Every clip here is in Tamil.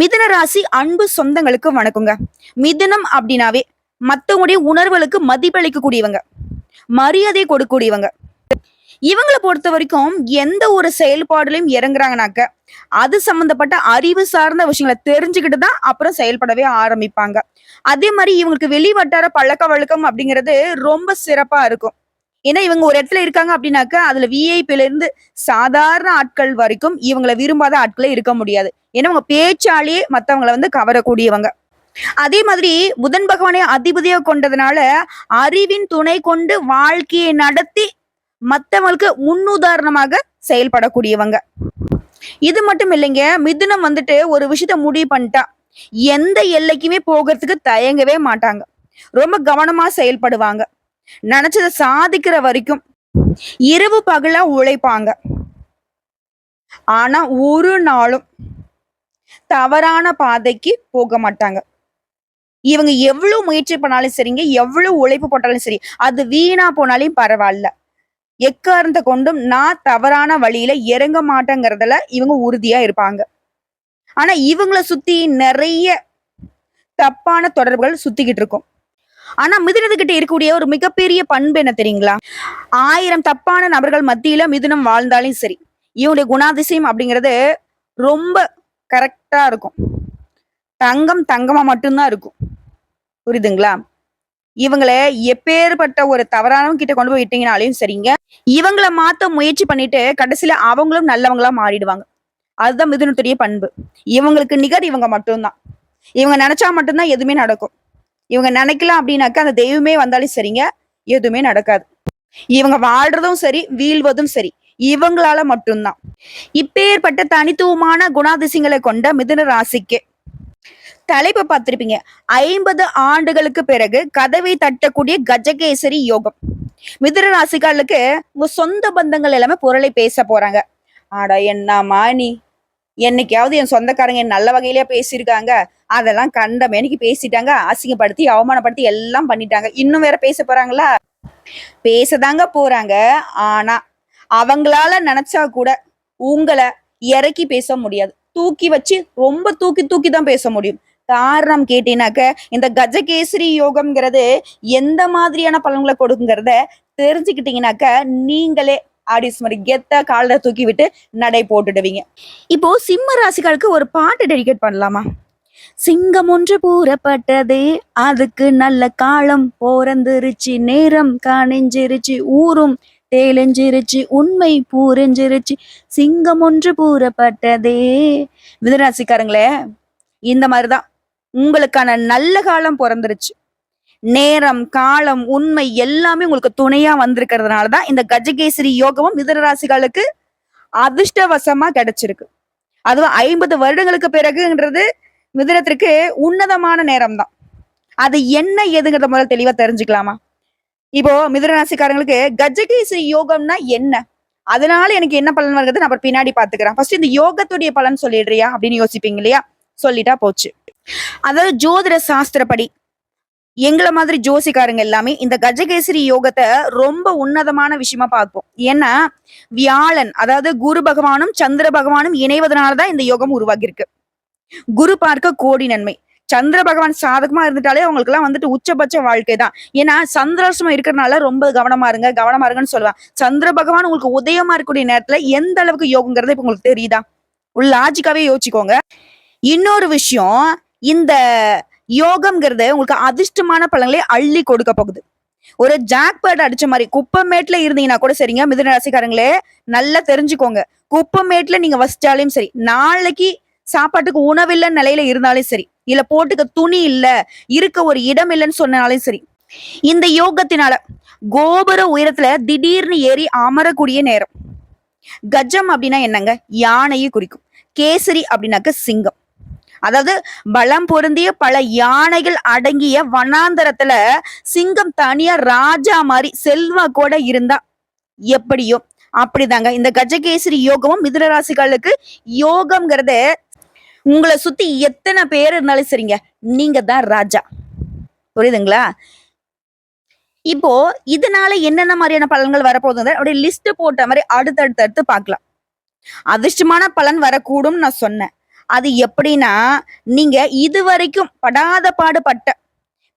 மிதன ராசி அன்பு சொந்தங்களுக்கு வணக்கங்க. மிதனம் அப்படின்னாவே மற்றவங்களுடைய உணர்வுகளுக்கு மதிப்பளிக்கக்கூடியவங்க. மரியாதை கொடுக்கக்கூடியவங்க. இவங்களை பொறுத்த வரைக்கும் எந்த ஒரு செயல்பாடுலையும் இறங்குறாங்கனாக்க அது சம்பந்தப்பட்ட அறிவு சார்ந்த விஷயங்களை தெரிஞ்சுக்கிட்டு தான் அப்புறம் செயல்படவே ஆரம்பிப்பாங்க. அதே மாதிரி இவங்களுக்கு வெளி வட்டார பழக்க வழக்கம் அப்படிங்கிறது ரொம்ப சிறப்பா இருக்கும். ஏன்னா இவங்க ஒரு இடத்துல இருக்காங்க அப்படின்னாக்க அதுல விஐபில இருந்து சாதாரண ஆட்கள் வரைக்கும் இவங்களை விரும்பாத ஆட்களே இருக்க முடியாது. ஏன்னா அவங்க பேச்சாலேயே மற்றவங்களை வந்து கவரக்கூடியவங்க. அதே மாதிரி புதன் பகவானை அதிபதியாக கொண்டதுனால அறிவின் துணை கொண்டு வாழ்க்கையை நடத்தி மற்றவங்களுக்கு முன்னுதாரணமாக செயல்படக்கூடியவங்க. இது மட்டும் இல்லைங்க மிதுனம் வந்துட்டு ஒரு விஷயத்த முடிவு பண்ணிட்டா எந்த எல்லைக்குமே போகிறதுக்கு தயங்கவே மாட்டாங்க. ரொம்ப கவனமா செயல்படுவாங்க. நினைச்சதை சாதிக்கிற வரைக்கும் இரவு பகலா உழைப்பாங்க. ஆனா ஒரு நாளும் தவறான பாதைக்கு போக மாட்டாங்க. இவங்க எவ்வளவு முயற்சி பண்ணாலும் சரிங்க எவ்வளவு உழைப்பு போட்டாலும் சரி அது வீணா போனாலும் பரவாயில்ல. எக்காரணத்தை கொண்டும் நான் தவறான வழியில இறங்க மாட்டேங்கிறதுல இவங்க உறுதியா இருப்பாங்க. ஆனா இவங்களை சுத்தி நிறைய தப்பான தொடர்புகள் சுத்திக்கிட்டு இருக்கும். ஆனா மிதுனத்துக்கிட்ட இருக்கக்கூடிய ஒரு மிகப்பெரிய பண்பு என்ன தெரியுங்களா? ஆயிரம் தப்பான நபர்கள் மத்தியில மிதுனம் வாழ்ந்தாலும் சரி இவனுடைய குணாதிசயம் அப்படிங்கிறது ரொம்ப கரெக்டா இருக்கும். தங்கம் தங்கமா மட்டும்தான் இருக்கும். புரியுதுங்களா? இவங்களை எப்பேற்பட்ட ஒரு தவறானவங்க கிட்ட கொண்டு போய் விட்டீங்கனாலையும் சரிங்க. இவங்கள மாத்த முயற்சி பண்ணிட்டு கடைசியில அவங்களும் நல்லவங்களா மாறிடுவாங்க. அதுதான் மிதுனத்துடைய பண்பு. இவங்களுக்கு நிகர் இவங்க மட்டும்தான். இவங்க நினைச்சா மட்டும்தான் எதுவுமே நடக்கும். இவங்க நினைக்கலாம் அப்படின்னாக்கா அந்த தெய்வமே வந்தாலும் சரிங்க எதுவுமே நடக்காது. இவங்க வாழ்றதும் சரி வீழ்வதும் சரி இவங்களால மட்டும்தான். இப்பேற்பட்ட தனித்துவமான குணாதிசயங்களை கொண்ட மிதுன ராசிக்கு தலைப்பை பார்த்திருப்பீங்க. ஐம்பது ஆண்டுகளுக்கு பிறகு கதவை தட்டக்கூடிய கஜகேசரி யோகம். மிதுன ராசிக்காரர்களுக்கு உங்க சொந்த பந்தங்கள் எல்லாமே பொருளை பேச போறாங்க. ஆடா என்னம்மா நீ என்னைக்காவது என் சொந்தக்காரங்க என் நல்ல வகையிலேயே பேசியிருக்காங்க. அதெல்லாம் கண்ட மேனிக்கு பேசிட்டாங்க. அசிங்கப்படுத்தி அவமானப்படுத்தி எல்லாம் பண்ணிட்டாங்க. இன்னும் வேற பேச போறாங்களா? பேசதாங்க போறாங்க. ஆனா அவங்களால நினைச்சா கூட உங்களை இறக்கி பேச முடியாது. தூக்கி வச்சு ரொம்ப தூக்கி தூக்கி தான் பேச முடியும். காரணம் கேட்டீங்கன்னாக்க இந்த கஜகேசரி யோகம்ங்கிறது எந்த மாதிரியான பலன்களை கொடுக்குங்கிறத தெரிஞ்சுக்கிட்டீங்கன்னாக்க நீங்களே ஆடியன்ஸ் மாதிரி கெத்த காலில் தூக்கி விட்டு நடை போட்டுடுவீங்க. இப்போ சிம்ம ராசிகளுக்கு ஒரு பாட்டு டெடிகேட் பண்ணலாமா? சிங்கம் ஒன்று பூரப்பட்டது அதுக்கு நல்ல காலம் போறந்துருச்சு நேரம் காணிஞ்சிருச்சு ஊரும் தேலஞ்சிருச்சு உண்மை பூரெஞ்சிருச்சு சிங்கம் ஒன்று பூரப்பட்டதே. மிதராசிக்காரங்களே இந்த மாதிரிதான். உங்களுக்கான நல்ல காலம் பிறந்துருச்சு. நேரம் காலம் உண்மை எல்லாமே உங்களுக்கு துணையா வந்திருக்கிறதுனால தான் இந்த கஜகேசரி யோகமும் மிதனராசிகளுக்கு அதிர்ஷ்டவசமா கிடைச்சிருக்கு. அதுவும் ஐம்பது வருடங்களுக்கு பிறகுன்றது மிதனத்திற்கு உன்னதமான நேரம் தான் அது என்ன ஏதுங்கிறத முதல்ல தெளிவா தெரிஞ்சுக்கலாமா? இப்போ மிதனராசிக்காரங்களுக்கு கஜகேசரி யோகம்னா என்ன? அதனால எனக்கு என்ன பலன் வருகிறது நான் அப்புறம் பின்னாடி பாத்துக்கிறேன் ஃபர்ஸ்ட் இந்த யோகத்துடைய பலன் சொல்லிடுறியா அப்படின்னு யோசிப்பீங்க இல்லையா? சொல்லிட்டா போச்சு. அதாவது ஜோதிட சாஸ்திரப்படி எங்களை மாதிரி ஜோசிக்காரங்க எல்லாமே இந்த கஜகேசரி யோகத்தை ரொம்ப உன்னதமான விஷயமா பார்ப்போம். ஏன்னா வியாழன் அதாவது குரு பகவானும் சந்திர பகவானும் இணைவதனாலதான் இந்த யோகம் உருவாகியிருக்கு. குரு பார்க்க கோடி நன்மை. சந்திர பகவான் சாதகமா இருந்துட்டாலே அவங்களுக்கு எல்லாம் வந்துட்டு உச்சபட்ச வாழ்க்கை தான். ஏன்னா சந்திராசிரமம் இருக்கிறனால ரொம்ப கவனமா இருங்க கவனமா இருங்கன்னு சொல்லுவேன் சந்திர பகவான் உங்களுக்கு உதயமா இருக்கக்கூடிய நேரத்துல எந்த அளவுக்கு யோகங்கிறது இப்ப உங்களுக்கு தெரியுதா? உள்ள லாஜிக்காவே யோசிச்சுக்கோங்க. இன்னொரு விஷயம் இந்த யோகம்ங்கிறது உங்களுக்கு அதிர்ஷ்டமான பலன்களை அள்ளி கொடுக்க போகுது. ஒரு ஜாக்பேட் அடிச்ச மாதிரி குப்பமேட்ல இருந்தீங்கன்னா கூட சரிங்க மிதுன ராசிக்காரங்களே நல்லா தெரிஞ்சுக்கோங்க. குப்பமேட்ல நீங்க வசிச்சாலும் சரி நாளைக்கு சாப்பாட்டுக்கு உணவில்லை நிலையில இருந்தாலும் சரி இல்ல போட்டுக்க துணி இல்ல இருக்க ஒரு இடம் இல்லைன்னு சொன்னாலும் சரி இந்த யோகத்தினால கோபுர உயரத்துல திடீர்னு ஏறி அமரக்கூடிய நேரம். கஜம் அப்படின்னா என்னங்க? யானையை குறிக்கும். கேசரி அப்படின்னாக்க சிங்கம். அதாவது பலம் பொருந்திய பல யானைகள் அடங்கிய வனாந்தரத்துல சிங்கம் தனியா ராஜா மாதிரி செல்வா கூட இருந்தா எப்படியோ அப்படிதாங்க. இந்த கஜகேசரி யோகமும் மிதுன ராசிகளுக்கு யோகம்ங்கிறத உங்களை சுத்தி எத்தனை பேர் இருந்தாலும் சரிங்க. நீங்க தான் ராஜா. புரியுதுங்களா? இப்போ இதனால என்னென்ன மாதிரியான பலன்கள் வரப்போகுதுங்க? அப்படியே லிஸ்ட் போட்ட மாதிரி அடுத்தடுத்து அடுத்து பார்க்கலாம். அதிர்ஷ்டமான பலன் வரக்கூடும் நான் சொன்னேன். அது எப்படின்னா நீங்க இதுவரைக்கும் படாத பாடுபட்ட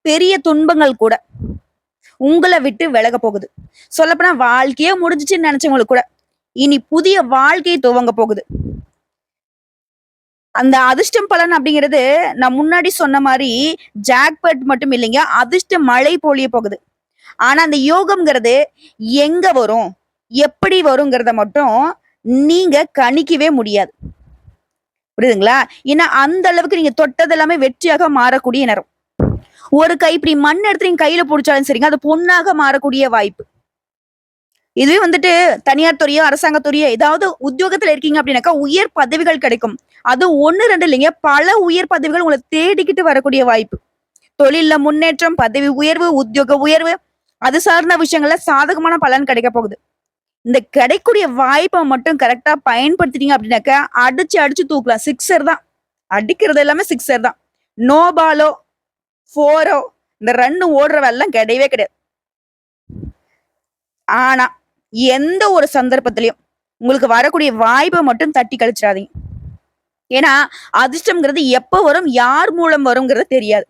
பெரிய துன்பங்கள் கூட உங்களை விட்டு விலக போகுது. சொல்லப்போனா வாழ்க்கையே முடிஞ்சிச்சுன்னு நினைச்சவங்களுக்கு கூட இனி புதிய வாழ்க்கையை துவங்க போகுது. அந்த அதிர்ஷ்டம் பலன் அப்படிங்கிறது நான் முன்னாடி சொன்ன மாதிரி ஜாக்பட் மட்டும் இல்லைங்க அதிர்ஷ்ட மழை பொழிய போகுது. ஆனா அந்த யோகம்ங்கிறது எங்க வரும் எப்படி வருங்கிறத மட்டும் நீங்க கணிக்கவே முடியாது. புரியுதுங்களா? ஏன்னா அந்த அளவுக்கு நீங்க தொட்டது எல்லாமே வெற்றியாக மாறக்கூடிய நேரம் ஒரு கை இப்படி மண் எடுத்து நீங்க கையில பிடிச்சாலும் சரிங்க அது பொண்ணாக மாறக்கூடிய வாய்ப்பு. இதுவே வந்துட்டு தனியார் துறையோ அரசாங்க துறையோ ஏதாவது உத்தியோகத்துல இருக்கீங்க அப்படின்னாக்கா உயர் பதவிகள் கிடைக்கும். அது ஒண்ணு ரெண்டு இல்லைங்க பல உயர் பதவிகள் உங்களை தேடிக்கிட்டு வரக்கூடிய வாய்ப்பு. தொழில்ல முன்னேற்றம் பதவி உயர்வு உத்தியோக உயர்வு அது சார்ந்த விஷயங்கள்ல சாதகமான பலன் கிடைக்க போகுது. இந்த கிடைக்கக்கூடிய வாய்ப்பை மட்டும் கரெக்டா பயன்படுத்திட்டீங்க அப்படின்னாக்கா அடிச்சு அடிச்சு தூக்கலாம். சிக்ஸர் தான். அடிக்கிறது எல்லாமே சிக்ஸர் தான். நோ பாலோ ஃபோரோ இந்த ரன்னு ஓடுறவெல்லாம் கிடையவே கிடையாது. ஆனா எந்த ஒரு சந்தர்ப்பத்திலையும் உங்களுக்கு வரக்கூடிய வாய்ப்பை மட்டும் தட்டி கழிச்சிடாதீங்க. ஏன்னா அதிர்ஷ்டம்ங்கிறது எப்ப வரும் யார் மூலம் வருங்கிறது தெரியாது.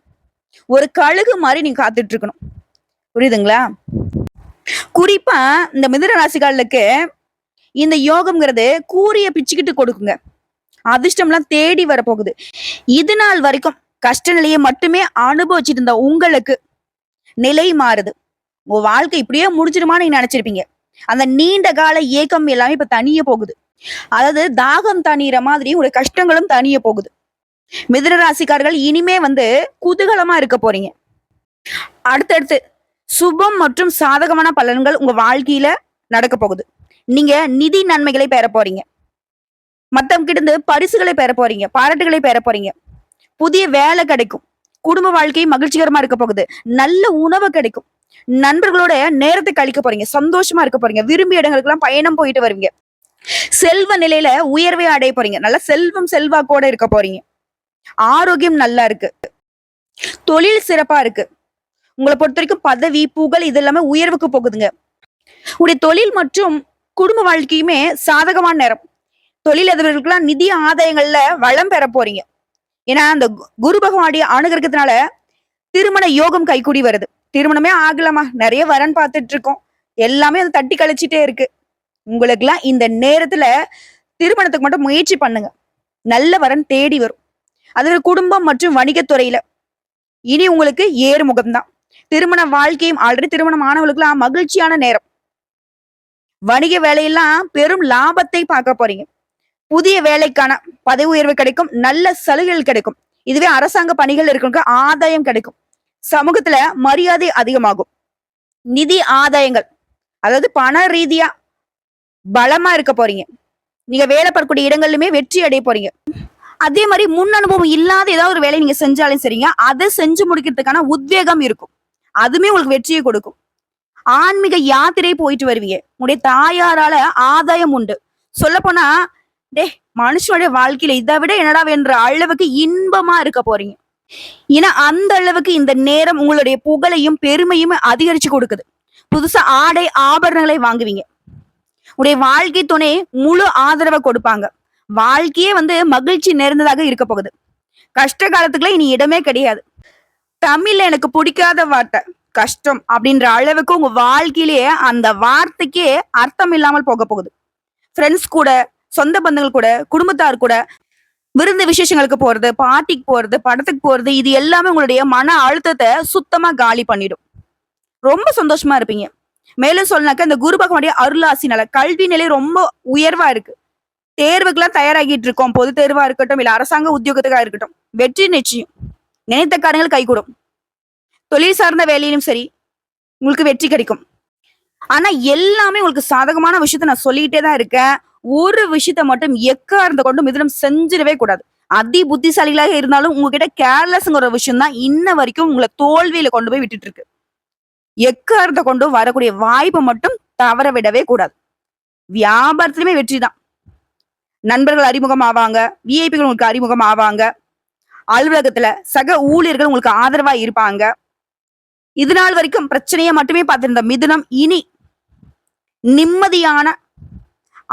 ஒரு கழுகு மாதிரி நீங்க காத்துட்டு இருக்கணும். புரியுதுங்களா? குறிப்பா இந்த மிதுன ராசிகாலுக்கு இந்த யோகம்ங்கிறது கூரிய பிச்சுக்கிட்டு கொடுக்குங்க. அதிர்ஷ்டம்லாம் தேடி வரப்போகுது. இது நாள் வரைக்கும் கஷ்ட நிலையை மட்டுமே அனுபவிச்சுட்டு இருந்த உங்களுக்கு நிலை மாறுது. உங்க வாழ்க்கை இப்படியே முடிஞ்சிருமான்னு நீங்க நினைச்சிருப்பீங்க. அந்த நீண்ட கால ஏக்கம் எல்லாமே இப்ப தனிய போகுது. அதாவது தாகம் தணிகிற மாதிரி உங்களுடைய கஷ்டங்களும் தனிய போகுது. மிதுன ராசிக்காரர்கள் இனிமே வந்து குதூகலமா இருக்க போறீங்க. அடுத்தடுத்து சுபம் மற்றும் சாதகமான பலன்கள் உங்க வாழ்க்கையில நடக்க போகுது. நீங்க நிதி நன்மைகளை பெற போறீங்க. மத்தவங்க கிட்ட இருந்து பரிசுகளை பெற போறீங்க. பாராட்டுகளை பெற போறீங்க. புதிய வேலை கிடைக்கும். குடும்ப வாழ்க்கை மகிழ்ச்சிகரமா இருக்க போகுது. நல்ல உணவு கிடைக்கும். நண்பர்களோட நேரத்தை கழிக்க போறீங்க. சந்தோஷமா இருக்க போறீங்க. விரும்பிய இடங்களுக்கு எல்லாம் பயணம் போயிட்டு வருவீங்க. செல்வ நிலையில உயர்வை அடைய போறீங்க. நல்ல செல்வம் செல்வாக்கோட இருக்க போறீங்க. ஆரோக்கியம் நல்லா இருக்கு. தொழில் சிறப்பா இருக்கு. உங்களை பொறுத்த வரைக்கும் பதவி புகழ் இது எல்லாமே உயர்வுக்கு போகுதுங்க. உடைய தொழில் மற்றும் குடும்ப வாழ்க்கையுமே சாதகமான நேரம். தொழில் அதிபர்களுக்கெல்லாம் நிதி ஆதாயங்கள்ல வளம் பெற போறீங்க. ஏன்னா அந்த கு- குரு பகவானுடைய அணுகிறதுனால திருமண யோகம் கைகூடி வருது. திருமணமே ஆகலாமா நிறைய வரன் பார்த்துட்டு இருக்கோம் எல்லாமே அதை தட்டி கழிச்சிட்டே இருக்கு. உங்களுக்கெல்லாம் இந்த நேரத்துல திருமணத்துக்கு மட்டும் முயற்சி பண்ணுங்க. நல்ல வரன் தேடி வரும். அதுல குடும்பம் மற்றும் வணிகத்துறையில இனி உங்களுக்கு ஏறுமுகம்தான். திருமண வாழ்க்கையும் ஆல்ரெடி திருமணம் ஆனவங்களுக்குலாம் மகிழ்ச்சியான நேரம். வணிக வேலையெல்லாம் பெரும் லாபத்தை பார்க்க போறீங்க. புதிய வேலைக்கான பதவி உயர்வு கிடைக்கும் நல்ல சலுகைகள் கிடைக்கும். இதுவே அரசாங்க பணிகள் இருக்கிறவங்க ஆதாயம் கிடைக்கும். சமூகத்துல மரியாதை அதிகமாகும். நிதி ஆதாயங்கள் அதாவது பண ரீதியா பலமா இருக்க போறீங்க. நீங்க வேலை பார்க்கக்கூடிய இடங்கள்லுமே வெற்றி அடைய போறீங்க. அதே மாதிரி முன் அனுபவம் இல்லாத ஏதாவது ஒரு வேலை நீங்க செஞ்சாலும் சரிங்க. அதை செஞ்சு முடிக்கிறதுக்கான உத்வேகம் இருக்கும். அதுமே உங்களுக்கு வெற்றியை கொடுக்கும். ஆன்மீக யாத்திரை போயிட்டு வருவீங்க. உங்களுடைய தாயாரால ஆதாயம் உண்டு. சொல்ல போனா டே மனுஷனுடைய வாழ்க்கையில இதை விட என்னடா வேண்ட அளவுக்கு இன்பமா இருக்க போறீங்க. ஏன்னா அந்த அளவுக்கு இந்த நேரம் உங்களுடைய புகழையும் பெருமையும் அதிகரிச்சு கொடுக்குது. புதுசா ஆடை ஆபரணங்களை வாங்குவீங்க. உடைய வாழ்க்கை துணை முழு ஆதரவை கொடுப்பாங்க. வாழ்க்கையே வந்து மகிழ்ச்சி நிறைந்ததாக இருக்க போகுது. கஷ்ட காலத்துக்குள்ள இனி இடமே கிடையாது. தமிழ்ல எனக்கு பிடிக்காத வார்த்தை கஷ்டம் அப்படின்ற அளவுக்கு உங்க வாழ்க்கையிலேயே அந்த வார்த்தைக்கே அர்த்தம் இல்லாமல் போக போகுது. ஃப்ரெண்ட்ஸ் கூட சொந்த பந்தங்கள் கூட குடும்பத்தார் கூட விருந்து விசேஷங்களுக்கு போறது பார்ட்டிக்கு போறது படத்துக்கு போறது இது எல்லாமே உங்களுடைய மன அழுத்தத்தை சுத்தமா காலி பண்ணிடும். ரொம்ப சந்தோஷமா இருப்பீங்க. மேலும் சொல்லினாக்க இந்த குரு பகவானுடைய அருளாசினால கல்வி நிலை ரொம்ப உயர்வா இருக்கு. தேர்வுக்கெல்லாம் தயாராகிட்டு இருக்கோம். பொது தேர்வா இருக்கட்டும் இல்ல அரசாங்க உத்தியோகத்துக்கா இருக்கட்டும். வெற்றி நிச்சயம். நினைத்த காரியங்கள் கைகூடும். தொழில் சார்ந்த வேலையிலும் சரி உங்களுக்கு வெற்றி கிடைக்கும். ஆனா எல்லாமே உங்களுக்கு சாதகமான விஷயத்த நான் சொல்லிட்டே தான் இருக்கேன். ஒரு விஷயத்த மட்டும் எக்கார்ந்த கொண்டு மிதனம் செஞ்சிடவே கூடாது. அதி புத்திசாலிகளாக இருந்தாலும் உங்ககிட்ட கேர்லெஸ்ங்கிற விஷயம் தான் இன்ன வரைக்கும் உங்களை தோல்வியில கொண்டு போய் விட்டுட்டு இருக்கு. எக்கார்ந்த கொண்டு வரக்கூடிய வாய்ப்பை மட்டும் தவற விடவே கூடாது. வியாபாரத்திலுமே வெற்றி தான் நண்பர்கள் அறிமுகம் ஆவாங்க விஐபிகள் உங்களுக்கு அறிமுகம் ஆவாங்க அலுவலகத்துல சக ஊழியர்கள் உங்களுக்கு ஆதரவா இருப்பாங்க. இது நாள் வரைக்கும் பிரச்சனையை மட்டுமே பார்த்திருந்த மிதுனம் இனி நிம்மதியான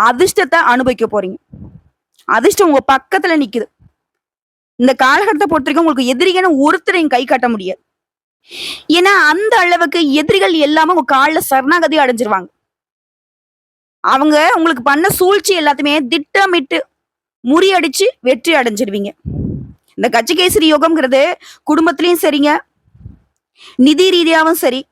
அதிர்ஷ்டத்தை அனுபவிக்க போறீங்க. அதிர்ஷ்டம் உங்க பக்கத்துல நிக்குது. இந்த காலகட்டத்தை பொறுத்த வரைக்கும் உங்களுக்கு எதிரியான ஒருத்தரையும் கை காட்ட முடியாது. ஏன்னா அந்த அளவுக்கு எதிரிகள் எல்லாமே உங்க காலில் சரணாகதி அடைஞ்சிருவாங்க. அவங்க உங்களுக்கு பண்ண சூழ்ச்சி எல்லாத்தையுமே திட்டமிட்டு முறியடிச்சு வெற்றி அடைஞ்சிருவீங்க. இந்த கஜகேசரி யோகம்ங்கிறது குடும்பத்திலையும் சரிங்க. நிதி ரீதியாவும் சரி.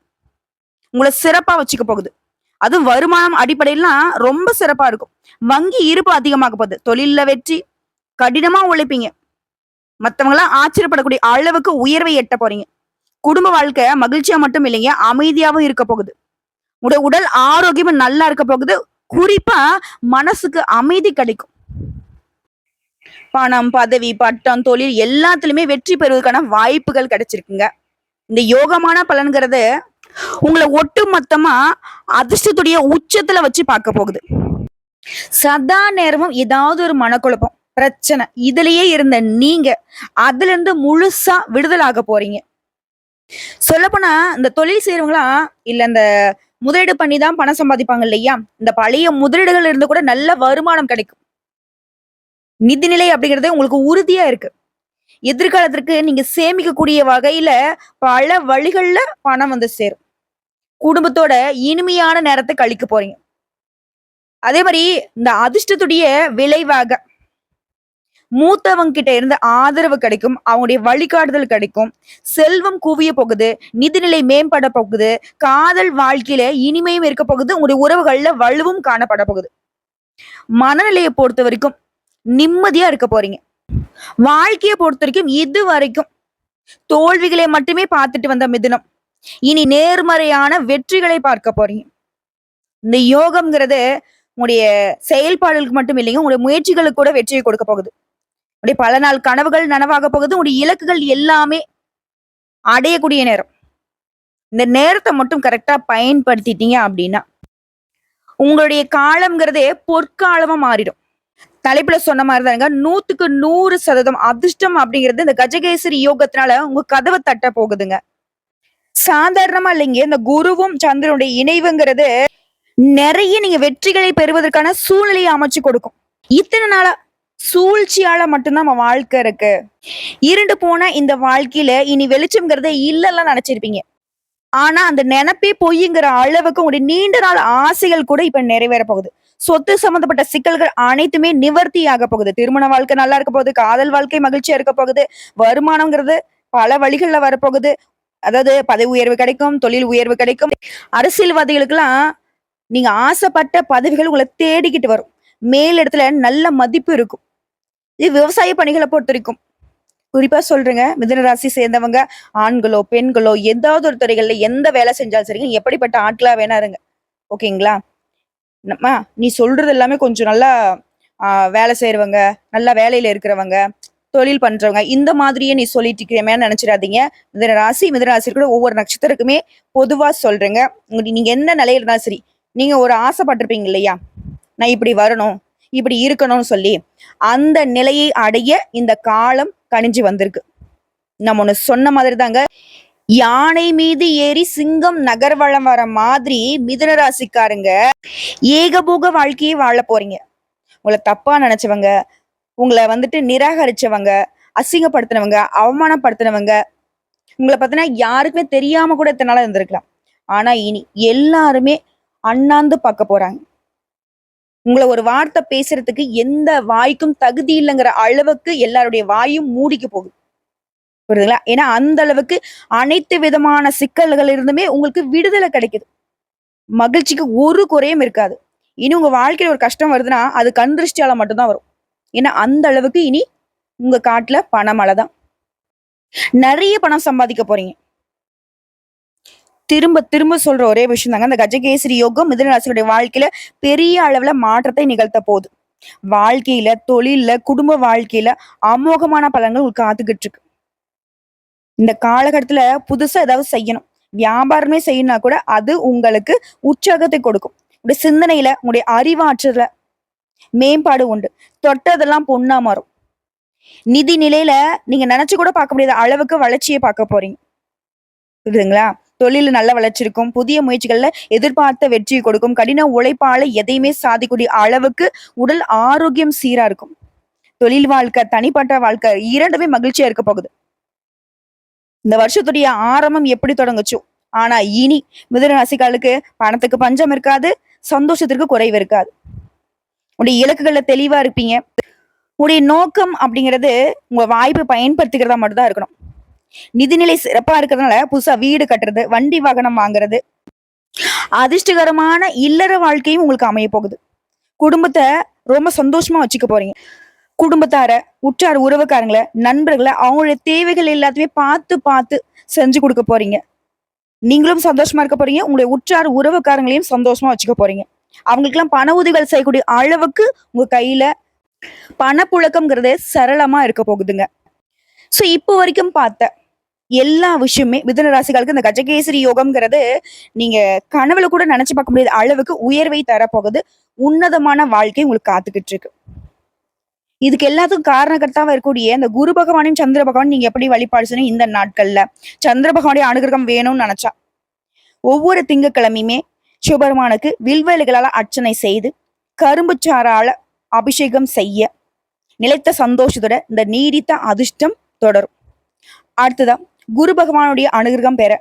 உங்களை சிறப்பா வச்சுக்க போகுது. அது வருமானம் அடிப்படையிலாம் ரொம்ப சிறப்பா இருக்கும். வங்கி இருப்பு அதிகமாக போகுது. தொழில வெற்றி கடினமா உழைப்பீங்க. மத்தவங்களாம் ஆச்சரியப்படக்கூடிய அளவுக்கு உயர்வை எட்ட போறீங்க. குடும்ப வாழ்க்கை மகிழ்ச்சியா மட்டும் இல்லைங்க அமைதியாவும் இருக்க போகுது. உடைய உடல் ஆரோக்கியமும் நல்லா இருக்க போகுது. குறிப்பா மனசுக்கு அமைதி கிடைக்கும். பணம் பதவி பட்டம் தொழில் எல்லாத்துலயுமே வெற்றி பெறுவதற்கான வாய்ப்புகள் கிடைச்சிருக்குங்க. இந்த யோகமான பலன்கிறது உங்களை ஒட்டு மொத்தமா அதிர்ஷ்டத்துடைய உச்சத்துல வச்சு பார்க்க போகுது. சதா நேரமும் ஏதாவது ஒரு மனக்குழப்பம் பிரச்சனை இதுலயே இருந்த நீங்க அதுல இருந்து முழுசா விடுதலாக போறீங்க. சொல்லப்போனா இந்த தொழில் செய்யறவங்களா இல்ல இந்த முதலீடு பண்ணி தான் பணம் சம்பாதிப்பாங்க இல்லையா? இந்த பழைய முதலீடுகள் இருந்து கூட நல்ல வருமானம் கிடைக்கும். நிதிநிலை அப்படிங்கிறது உங்களுக்கு உறுதியா இருக்கு. எதிர்காலத்திற்கு நீங்க சேமிக்கக்கூடிய வகையில பல வழிகள்ல பணம் வந்து சேரும். குடும்பத்தோட இனிமையான நேரத்தை கழிக்க போறீங்க. அதே மாதிரி இந்த அதிர்ஷ்டத்துடைய விளைவாக மூத்தவங்க கிட்ட இருந்து ஆதரவு கிடைக்கும் அவங்களுடைய வழிகாட்டுதல் கிடைக்கும். செல்வம் குவிய போகுது நிதிநிலை மேம்பட போகுது காதல் வாழ்க்கையில இனிமையும் இருக்க போகுது உங்களுடைய உறவுகள்ல வலுவும் காணப்பட போகுது. மனநிலையை பொறுத்த வரைக்கும் நிம்மதியா இருக்க போறீங்க. வாழ்க்கையை பொறுத்த வரைக்கும் இது வரைக்கும் தோல்விகளை மட்டுமே பார்த்துட்டு வந்த மிதுனம். இனி நேர்மறையான வெற்றிகளை பார்க்க போறீங்க. இந்த யோகம்ங்கிறது உங்களுடைய செயல்பாடுகளுக்கு மட்டும் இல்லைங்க உங்களுடைய முயற்சிகளுக்கு கூட வெற்றியை கொடுக்க போகுது. உடைய பல நாள் கனவுகள் நனவாக போகுது உடைய இலக்குகள் எல்லாமே அடையக்கூடிய நேரம். இந்த நேரத்தை மட்டும் கரெக்டா பயன்படுத்திட்டீங்க அப்படின்னா உங்களுடைய காலம்ங்கிறதே பொற்காலமா மாறிடும். தலைப்புல சொன்ன மாதிரி தாங்க நூத்துக்கு நூறு சதவீதம் அதிர்ஷ்டம் அப்படிங்கிறது இந்த கஜகேசரி யோகத்தினால உங்க கதவை தட்ட போகுதுங்க. சாதாரணமா இல்லைங்க. இந்த குருவும் சந்திரனுடைய இணைவுங்கிறது நிறைய நீங்க வெற்றிகளை பெறுவதற்கான சூழ்நிலையை அமைச்சு கொடுக்கும். இத்தனை நாளா சூழ்ச்சியால மட்டும்தான் நம்ம வாழ்க்கை இருக்கு. இருண்டு போன இந்த வாழ்க்கையில இனி வெளிச்சம்ங்கிறத இல்லெல்லாம் நினைச்சிருப்பீங்க. ஆனா அந்த நினப்பே பொய்ங்கிற அளவுக்கு உங்களுடைய நீண்ட நாள் ஆசைகள் கூட இப்ப நிறைவேற போகுது. சொத்து சம்பந்தப்பட்ட சிக்கல்கள் அனைத்துமே நிவர்த்தி ஆக போகுது. திருமண வாழ்க்கை நல்லா இருக்க போகுது காதல் வாழ்க்கை மகிழ்ச்சியா இருக்க போகுது வருமானம்ங்கிறது பல வழிகள்ல வரப்போகுது. அதாவது பதவி உயர்வு கிடைக்கும் தொழில் உயர்வு கிடைக்கும். அரசியல்வாதிகளுக்கெல்லாம் நீங்க ஆசைப்பட்ட பதவிகள் உங்களை தேடிக்கிட்டு வரும். மேல் இடத்துல நல்ல மதிப்பு இருக்கும். இது விவசாய பணிகளை பொறுத்திருக்கும் குறிப்பா சொல்றேங்க மிதுன ராசி சேர்ந்தவங்க ஆண்களோ பெண்களோ ஏதாவது ஒரு துறைகள்ல எந்த வேலை செஞ்சாலும் சரிங்க எப்படிப்பட்ட ஆட்களா வேணா இருங்க ஓகேங்களா? நம்ம நீ சொல்றது எல்லாமே கொஞ்சம் நல்லா வேலை செய்யறவங்க நல்லா வேலையில இருக்கிறவங்க தொழில் பண்றவங்க இந்த மாதிரியே நீ சொல்லிட்டு இருக்கிறேமேன்னு நினைச்சிடாதீங்க. மிதன ராசி மிதன ராசி கூட ஒவ்வொரு நட்சத்திரக்குமே பொதுவா சொல்றேங்க. நீங்க என்ன நிலையில இருந்தாலும் சரி நீங்க ஒரு ஆசைப்பட்டிருப்பீங்க இல்லையா? நான் இப்படி வரணும் இப்படி இருக்கணும்னு சொல்லி அந்த நிலையை அடைய இந்த காலம் கணிஞ்சு வந்திருக்கு. நம்ம ஒன்று சொன்ன மாதிரி தாங்க யானை மீது ஏறி சிங்கம் நகர்வளம் வர மாதிரி மிதுன ராசிக்காரங்க ஏகபோக வாழ்க்கையை வாழ போறீங்க. உங்களை தப்பா நினைச்சவங்க உங்களை வந்துட்டு நிராகரிச்சவங்க அசிங்கப்படுத்தினவங்க அவமானப்படுத்தினவங்க உங்களை பார்த்தீங்கன்னா யாருக்குமே தெரியாம கூட இத்தனை இருந்திருக்கலாம். ஆனா இனி எல்லாருமே அண்ணாந்து பார்க்க போறாங்க. உங்களை ஒரு வார்த்தை பேசுறதுக்கு எந்த வாய்க்கும் தகுதி இல்லைங்கிற அளவுக்கு எல்லாருடைய வாயும் மூடிக்க போகுது. புரியுதுங்களா? ஏன்னா அந்த அளவுக்கு அனைத்து விதமான சிக்கல்கள் இருந்துமே உங்களுக்கு விடுதலை கிடைக்குது. மகிழ்ச்சிக்கு ஒரு குறையும் இருக்காது. இனி உங்க வாழ்க்கையில ஒரு கஷ்டம் வருதுன்னா அது கண் திருஷ்டியால மட்டும்தான் வரும். ஏன்னா அந்த அளவுக்கு இனி உங்க காட்டுல பணமழை தான் நிறைய பணம் சம்பாதிக்க போறீங்க. திரும்ப திரும்ப சொல்ற ஒரே விஷயம் தாங்க அந்த கஜகேசரி யோகம் மிதனராசியுடைய வாழ்க்கையில பெரிய அளவுல மாற்றத்தை நிகழ்த்த போகுது. வாழ்க்கையில தொழில்ல குடும்ப வாழ்க்கையில அமோகமான பலன்கள் உங்களுக்கு காத்துக்கிட்டு இருக்கு. இந்த காலகட்டத்துல புதுசா ஏதாவது செய்யணும். வியாபாரமே செய்யணும்னா கூட அது உங்களுக்கு உற்சாகத்தை கொடுக்கும். உடைய சிந்தனையில உங்களுடைய அறிவாற்றல மேம்பாடு உண்டு. தொட்டதெல்லாம் பொண்ணா மாறும். நிதி நிலையில நீங்க நினைச்சு கூட பார்க்க முடியாத அளவுக்கு வளர்ச்சியை பார்க்க போறீங்க. புரியுதுங்களா? தொழில் நல்ல வளர்ச்சி இருக்கும். புதிய முயற்சிகள்ல எதிர்பார்த்த வெற்றியை கொடுக்கும். கடின உழைப்பால எதையுமே சாதிக்கூடிய அளவுக்கு உடல் ஆரோக்கியம் சீரா இருக்கும். தொழில் வாழ்க்கை தனிப்பட்ட வாழ்க்கை இரண்டுமே மகிழ்ச்சியா இருக்க போகுது. இந்த வருஷத்துடைய ஆரம்பம் எப்படி தொடங்குச்சோ? ஆனா இனி மிதுன ராசிக்காலுக்கு பணத்துக்கு பஞ்சம் இருக்காது சந்தோஷத்திற்கு குறைவு இருக்காது. உடைய இலக்குகள்ல தெளிவா இருப்பீங்க. உடைய நோக்கம் அப்படிங்கிறது உங்க வாய்ப்பை பயன்படுத்திக்கிறதா மட்டும்தான் இருக்கணும். நிதிநிலை சிறப்பா இருக்கிறதுனால புதுசா வீடு கட்டுறது வண்டி வாகனம் வாங்குறது அதிர்ஷ்டகரமான இல்லற வாழ்க்கையும் உங்களுக்கு அமைய போகுது. குடும்பத்தை ரொம்ப சந்தோஷமா வச்சுக்க போறீங்க. குடும்பத்தார உற்றார் உறவுக்காரங்களை நண்பர்களை அவங்களுடைய தேவைகள் எல்லாத்தையுமே பார்த்து பார்த்து செஞ்சு கொடுக்க போறீங்க. நீங்களும் சந்தோஷமா இருக்க போறீங்க. உங்களுடைய உற்றார் உறவுக்காரங்களையும் சந்தோஷமா வச்சுக்க போறீங்க. அவங்களுக்கெல்லாம் பண உதவிகள் செய்யக்கூடிய அளவுக்கு உங்க கையில பணப்புழக்கம்ங்கிறதே சரளமா இருக்க போகுதுங்க. ஸோ இப்போ வரைக்கும் பார்த்த எல்லா விஷயமே மிதன ராசிகளுக்கு இந்த கஜகேசரி யோகம்ங்கிறது நீங்க கனவுல கூட நினைச்சு பார்க்க முடியாத அளவுக்கு உயர்வை தரப்போகுது. உன்னதமான வாழ்க்கை உங்களுக்கு காத்துக்கிட்டு இருக்கு. இதுக்கு எல்லாத்துக்கும் காரணகர்த்தாவா இருக்கக்கூடிய இந்த குரு பகவானையும் சந்திர பகவான் நீங்க எப்படி வழிபாடு செய்யணும் இந்த நாட்கள்ல? சந்திர பகவானுடைய அனுகிரகம் வேணும்னு நினைச்சா? ஒவ்வொரு திங்கட்கிழமையுமே சிவபெருமானுக்கு வில்வெளிகளால அர்ச்சனை செய்து கரும்பு சாறால அபிஷேகம் செய்ய நிலைத்த சந்தோஷத்தோட இந்த நீடித்த அதிர்ஷ்டம் தொடரும். அடுத்ததா குரு பகவானுடைய அனுகிரகம் பெற.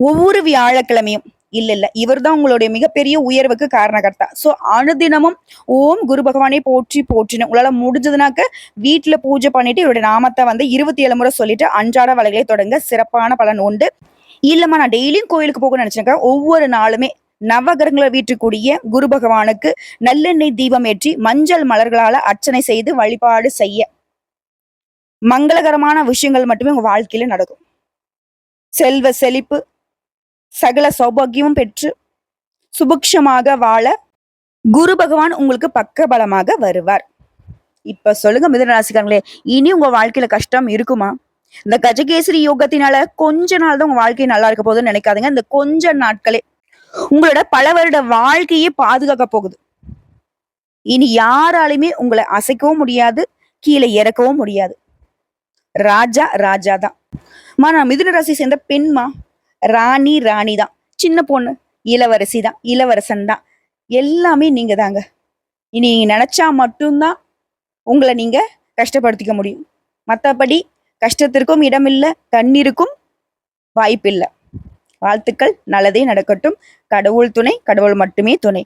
ஒவ்வொரு வியாழக்கிழமையும் இல்ல இல்ல. இவர்தான் உங்களுடைய மிகப்பெரிய உயர்வுக்கு காரணகர்த்தா. சோ அனுதினமும் ஓம் குரு பகவானை போற்றி போற்றின. உங்களால முடிஞ்சதுனாக்க வீட்டுல பூஜை பண்ணிட்டு இவருடைய நாமத்தை வந்து இருபத்தி ஏழு முறை சொல்லிட்டு அன்றாட வலைகளை தொடங்க சிறப்பான பலன் உண்டு. இல்லம்மா நான் டெய்லியும் கோயிலுக்கு போக நினைச்சிருக்கேன். ஒவ்வொரு நாளுமே நவகிரகங்களை வீட்டுக்கூடிய குரு பகவானுக்கு நல்லெண்ணெய் தீபம் ஏற்றி மஞ்சள் மலர்களால அர்ச்சனை செய்து வழிபாடு செய்ய. மங்களகரமான விஷயங்கள் மட்டுமே உங்க வாழ்க்கையில நடக்கும். செல்வ செழிப்பு சகல சௌபாகியமும் பெற்று சுபிக்ஷமாக வாழ குரு பகவான் உங்களுக்கு பக்கபலமாக வருவார். இப்ப சொல்லுங்க மிதனராசிக்காரங்களே இனி உங்க வாழ்க்கையில கஷ்டம் இருக்குமா? இந்த கஜகேசரி யோகத்தினால கொஞ்ச நாள் தான் உங்க வாழ்க்கை நல்லா இருக்க போகுதுன்னு நினைக்காதுங்க. இந்த கொஞ்ச நாட்களே உங்களோட பல வருட வாழ்க்கையே பாதுகாக்க போகுது. இனி யாராலையுமே உங்களை அசைக்கவும் முடியாது கீழே இறக்கவும் முடியாது. ராஜா ராஜா தான் மா நான் மிதுன ராசி சேர்ந்த பெண்மா? ராணி ராணி தான் சின்ன பொண்ணு இளவரசி தான் இளவரசன் தான் எல்லாமே நீங்க தாங்க இனி நினைச்சா மட்டும்தான் உங்களை நீங்க கஷ்டப்படுத்திக்க முடியும். மற்றபடி கஷ்டத்திற்கும் இடமில்லை கண்ணீருக்கும் வாய்ப்பில்லை. வாழ்த்துக்கள் நல்லதே நடக்கட்டும். கடவுள் துணை கடவுள் மட்டுமே துணை.